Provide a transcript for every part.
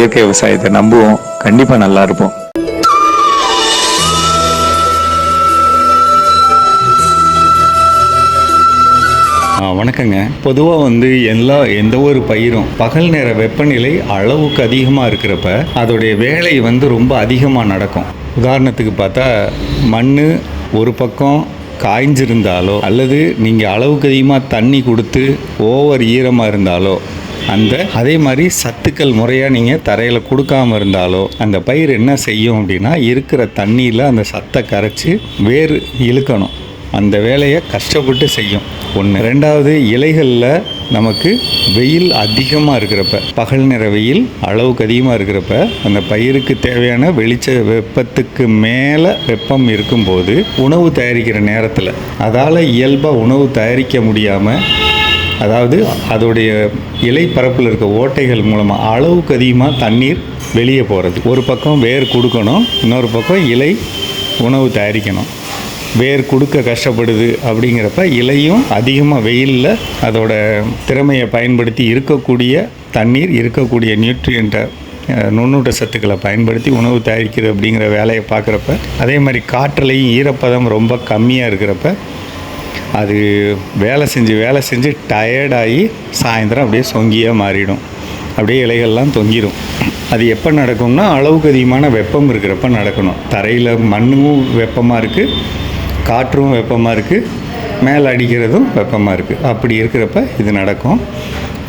இயற்கை விவசாயத்தை நம்புவோம். கண்டிப்பாக நல்லா இருப்போம். ஆ, வணக்கங்க. பொதுவாக வந்து எல்லா எந்த ஒரு பயிரும் பகல் நேர வெப்பநிலை அளவுக்கு அதிகமாக இருக்கிறப்ப அதோடைய வேலை வந்து ரொம்ப அதிகமாக நடக்கும். உதாரணத்துக்கு பார்த்தா மண் ஒரு பக்கம் காய்ஞ்சிருந்தாலோ அல்லது நீங்கள் அளவுக்கு அதிகமாக தண்ணி கொடுத்து ஓவர் ஈரமாக இருந்தாலோ அந்த அதே மாதிரி சத்துக்கள் முறையாக நீங்கள் தரையில் கொடுக்காம இருந்தாலோ அந்த பயிர் என்ன செய்யும் அப்படின்னா இருக்கிற தண்ணியில் அந்த சத்தை கரைச்சி வேர் இழுக்கணும். அந்த வேலையை கஷ்டப்பட்டு செய்யும். ஒன்று ரெண்டாவது இலைகளில் நமக்கு வெயில் அதிகமாக இருக்கிறப்ப பகல் நிற வெயில் அளவுக்கு அதிகமாக இருக்கிறப்ப அந்த பயிருக்கு தேவையான வெளிச்ச வெப்பத்துக்கு மேலே வெப்பம் இருக்கும்போது உணவு தயாரிக்கிற நேரத்தில் அதால் இயல்பாக உணவு தயாரிக்க முடியாமல் அதாவது அதோடைய இலை பரப்பில் இருக்க ஓட்டைகள் மூலமாக அளவுக்கு அதிகமாக தண்ணீர் வெளியே போகிறது ஒரு பக்கம் வேர் கொடுக்கணும் இன்னொரு பக்கம் இலை உணவு தயாரிக்கணும். வேர் கொடுக்க கஷ்டப்படுது அப்படிங்கிறப்ப இலையும் அதிகமாக வெயிலில் அதோட திறமையை பயன்படுத்தி இருக்கக்கூடிய தண்ணீர் இருக்கக்கூடிய நியூட்ரியண்ட்டை நுண்ணூட்ட சத்துக்களை பயன்படுத்தி உணவு தயாரிக்கிறது அப்படிங்கிற வேலையை பார்க்குறப்ப அதே மாதிரி காற்றுலையும் ஈரப்பதம் ரொம்ப கம்மியாக இருக்கிறப்ப அது வேலை செஞ்சு வேலை செஞ்சு டயர்டாகி சாயந்தரம் அப்படியே சொங்கியாக மாறிடும். அப்படியே இலைகள்லாம் தொங்கிடும் அது எப்போ நடக்கும்னா அளவுக்கு அதிகமான வெப்பம் இருக்கிறப்ப நடக்கணும். தரையில் மண்ணும் வெப்பமாக இருக்குது காற்றும் வெப்பமாக இருக்குது மேலே அடிக்கிறதும் வெப்பமாக இருக்குது அப்படி இருக்கிறப்ப இது நடக்கும்.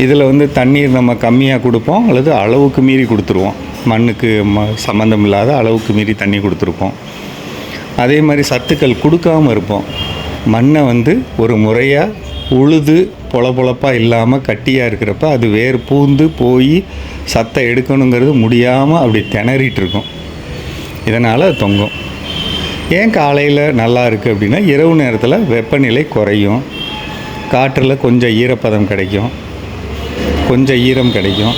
இதில் வந்து தண்ணீர் நம்ம கம்மியாக கொடுப்போம் அல்லது அளவுக்கு மீறி கொடுத்துருவோம். மண்ணுக்கு ம சம்மந்தம் இல்லாத அளவுக்கு மீறி தண்ணி கொடுத்துருப்போம். அதே மாதிரி சத்துக்கள் கொடுக்காம இருப்போம். மண்ணை வந்து ஒரு முறையாக உழுது பொலபொலப்பாக இல்லாமல் கட்டியாக இருக்கிறப்ப அது வேர் பூந்து போய் சத்தை எடுக்கணுங்கிறது முடியாமல் அப்படி திணறிட்டு இருக்கும். இதனால் அது தொங்கும். ஏன் காலையில் நல்லா இருக்குது அப்படின்னா இரவு நேரத்தில் வெப்பநிலை குறையும். காற்றில் கொஞ்சம் ஈரப்பதம் கிடைக்கும். கொஞ்சம் ஈரம் கிடைக்கும்.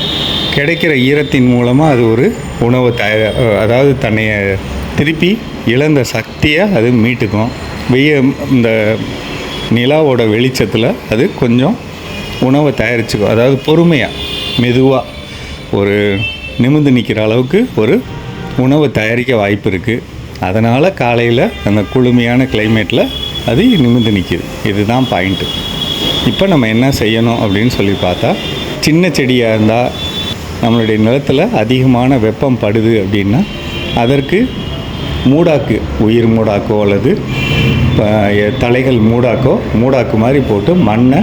கிடைக்கிற ஈரத்தின் மூலமாக அது ஒரு உணவு தய அதாவது தன்னைய திருப்பி இழந்த சக்தியை அது மீட்டுக்கும். வெய்ய இந்த நிலாவோட வெளிச்சத்தில் அது கொஞ்சம் உணவை தயாரிச்சுக்கும். அதாவது பொறுமையாக மெதுவாக ஒரு நிமிர்ந்து நிற்கிற அளவுக்கு ஒரு உணவை தயாரிக்க வாய்ப்பு இருக்குது அதனால் காலையில் அந்த குளுமையான கிளைமேட்டில் அது நிமிர்ந்து நிற்கிது இதுதான் பாயிண்ட்டு இப்போ நம்ம என்ன செய்யணும் அப்படின்னு சொல்லி பார்த்தா சின்ன செடியாக இருந்தால் நம்மளுடைய நிலத்தில் அதிகமான வெப்பம் படுது அப்படின்னா அதற்கு மூடாக்கு உயிர் மூடாக்கோ அல்லது தலைகள் மூடாக்கோ மூடாக்கு மாதிரி போட்டு மண்ணை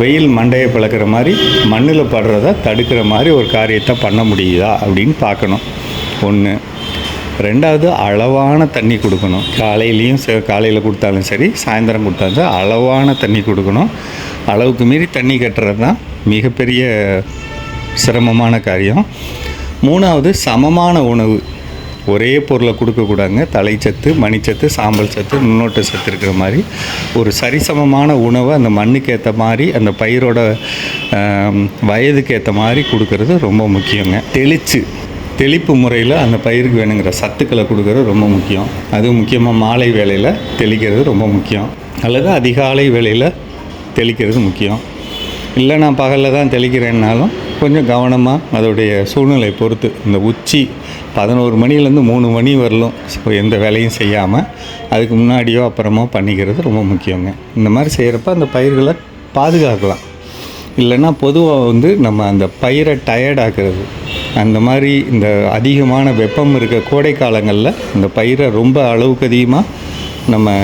வெயில் மண்டையை பிளக்கிற மாதிரி மண்ணில் படுறத தடுக்கிற மாதிரி ஒரு காரியத்தை பண்ண முடியுதா அப்படின்னு பார்க்கணும். ஒன்று ரெண்டாவது அளவான தண்ணி கொடுக்கணும். காலையிலையும் ச காலையில் கொடுத்தாலும் சரி சாயந்தரம் கொடுத்தாலும் சரி அளவான தண்ணி கொடுக்கணும். அளவுக்கு மீறி தண்ணி கட்டுறது தான் மிகப்பெரிய சிரமமான காரியம். மூணாவது சமமான உணவு. ஒரே பொருளை கொடுக்கக்கூடாதுங்க தலைச்சத்து மணிச்சத்து சாம்பல் சத்து நுண்ணோட்ட சத்து இருக்கிற மாதிரி. ஒரு சரிசமமான உணவை அந்த மண்ணுக்கு ஏற்ற மாதிரி அந்த பயிரோட வயதுக்கு ஏற்ற மாதிரி கொடுக்கறது ரொம்ப முக்கியங்க. தெளித்து தெளிப்பு முறையில் அந்த பயிருக்கு வேணுங்கிற சத்துக்களை கொடுக்கறது ரொம்ப முக்கியம். அதுவும் முக்கியமாக மாலை வேலையில் தெளிக்கிறது ரொம்ப முக்கியம். அல்லது அதிகாலை வேலையில் தெளிக்கிறது முக்கியம். இல்லை நான் பகலில் தான் தெளிக்கிறேன்னாலும் கொஞ்சம் கவனமாக அதோடைய சூழ்நிலை பொறுத்து இந்த உச்சி பதினோரு மணிலேருந்து மூணு மணி வரலும் எந்த வேலையும் செய்யாமல் அதுக்கு முன்னாடியோ அப்புறமோ பண்ணிக்கிறது ரொம்ப முக்கியங்க. இந்த மாதிரி செய்கிறப்ப அந்த பயிர்களை பாதுகாக்கலாம். இல்லைன்னா பொதுவாக வந்து நம்ம அந்த பயிரை டயர்டாக்குறது அந்த மாதிரி இந்த அதிகமான வெப்பம் இருக்க கோடை காலங்களில் இந்த பயிரை ரொம்ப அளவுக்கு அதிகமாக நம்ம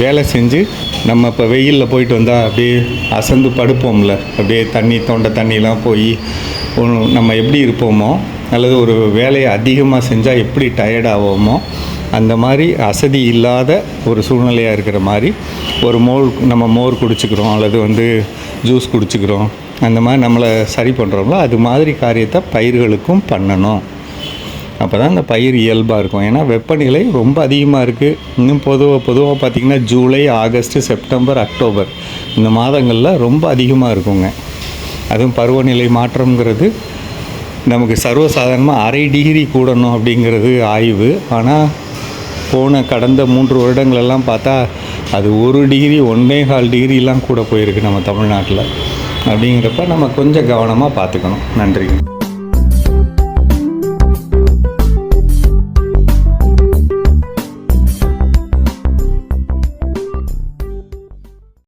வேலை செஞ்சு நம்ம இப்போ வெயிலில் போயிட்டு வந்தால் அப்படியே அசந்து படுப்போம்ல. அப்படியே தண்ணி தொண்டை தண்ணிலாம் போய் நம்ம எப்படி இருப்போமோ அல்லது ஒரு வேலையை அதிகமாக செஞ்சால் எப்படி டயர்ட் அந்த மாதிரி அசதி இல்லாத ஒரு சூழ்நிலையாக இருக்கிற மாதிரி ஒரு மோர் நம்ம மோர் குடிச்சுக்கிறோம் அல்லது வந்து ஜூஸ் குடிச்சுக்கிறோம் அந்த மாதிரி நம்மளை சரி பண்ணுறோம்ல அது மாதிரி காரியத்தை பயிர்களுக்கும் பண்ணணும். அப்போ தான் அந்த பயிர் இயல்பாக இருக்கும். ஏன்னா வெப்பநிலை ரொம்ப அதிகமாக இருக்குது இன்னும் பொதுவாக பொதுவாக பார்த்திங்கன்னா ஜூலை ஆகஸ்ட்டு செப்டம்பர் அக்டோபர் இந்த மாதங்களில் ரொம்ப அதிகமாக இருக்குங்க. அதுவும் பருவநிலை மாற்றம்ங்கிறது நமக்கு சர்வசாதாரணமாக அரை டிகிரி கூடணும் அப்படிங்கிறது ஆய்வு. ஆனால் போன கடந்த மூன்று வருடங்களெல்லாம் பார்த்தா அது ஒரு டிகிரி ஒன்றே கால் டிகிரிலாம் கூட போயிருக்கு நம்ம தமிழ்நாட்டில். அப்படிங்கிறப்ப நம்ம கொஞ்சம் கவனமாக பார்த்துக்கணும். நன்றிங்க.